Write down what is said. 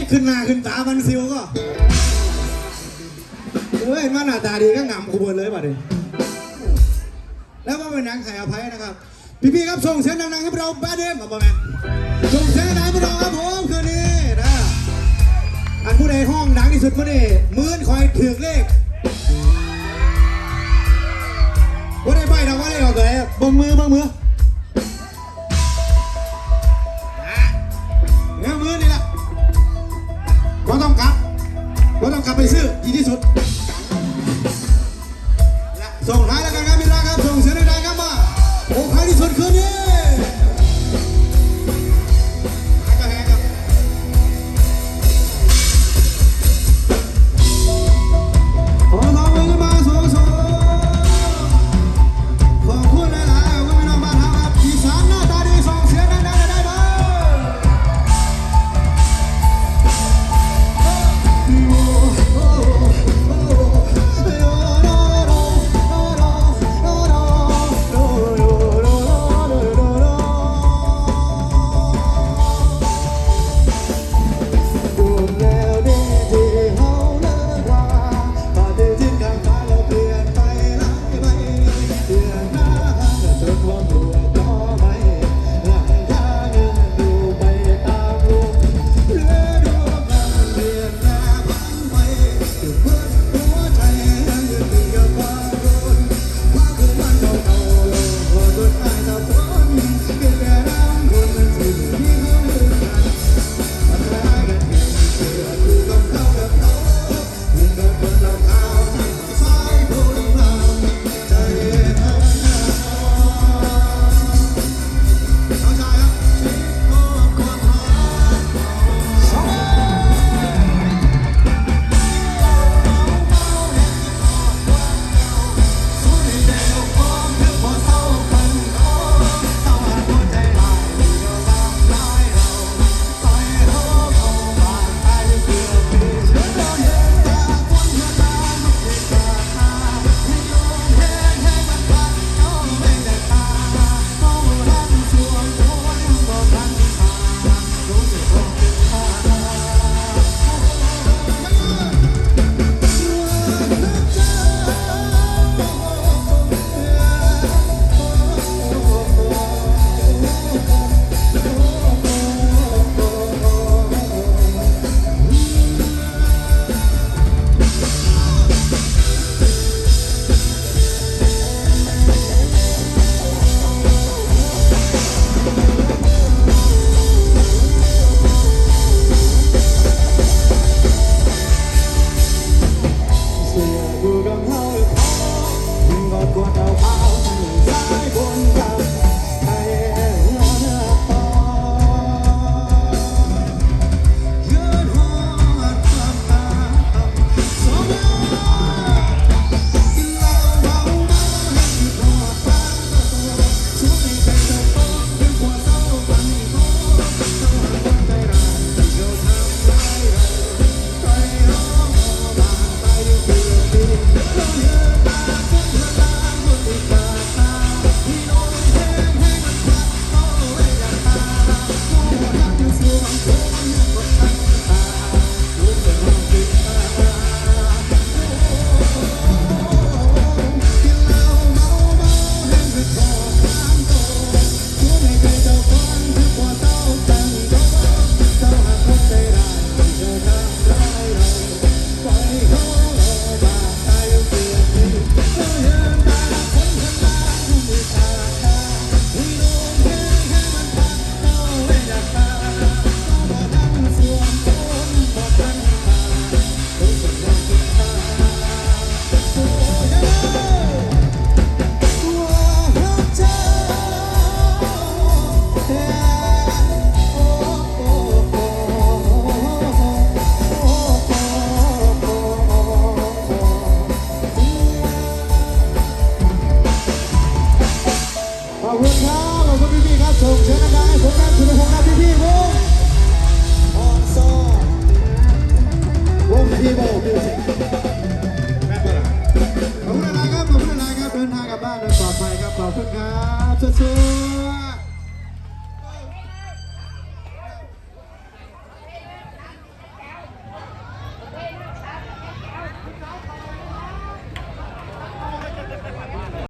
ยขึ้นหน้าขึ้นตามันซิวก็เฮ้ยมาหน้าตาดีก็งามขบวนเลยบัดนี้แล้วว่าเป็นนางไข่อภัยนะครับ พี่ๆครับส่งเสียงดังๆให้พวกเราบ้าเดมมาบ่แม่ส่งเสียงดังให้พวกเราครับผมคืนนี้นะอันผู้ใดห้องดังที่สุดผู้นี้มื่นคอยถือเลขผู้ใดใบดอกว่าเลขออกเลยบังมือบังมือ ว่าต้องกลับว่าต้องกลับไปซื้อดีที่สุดและส่งท้ายแล้ว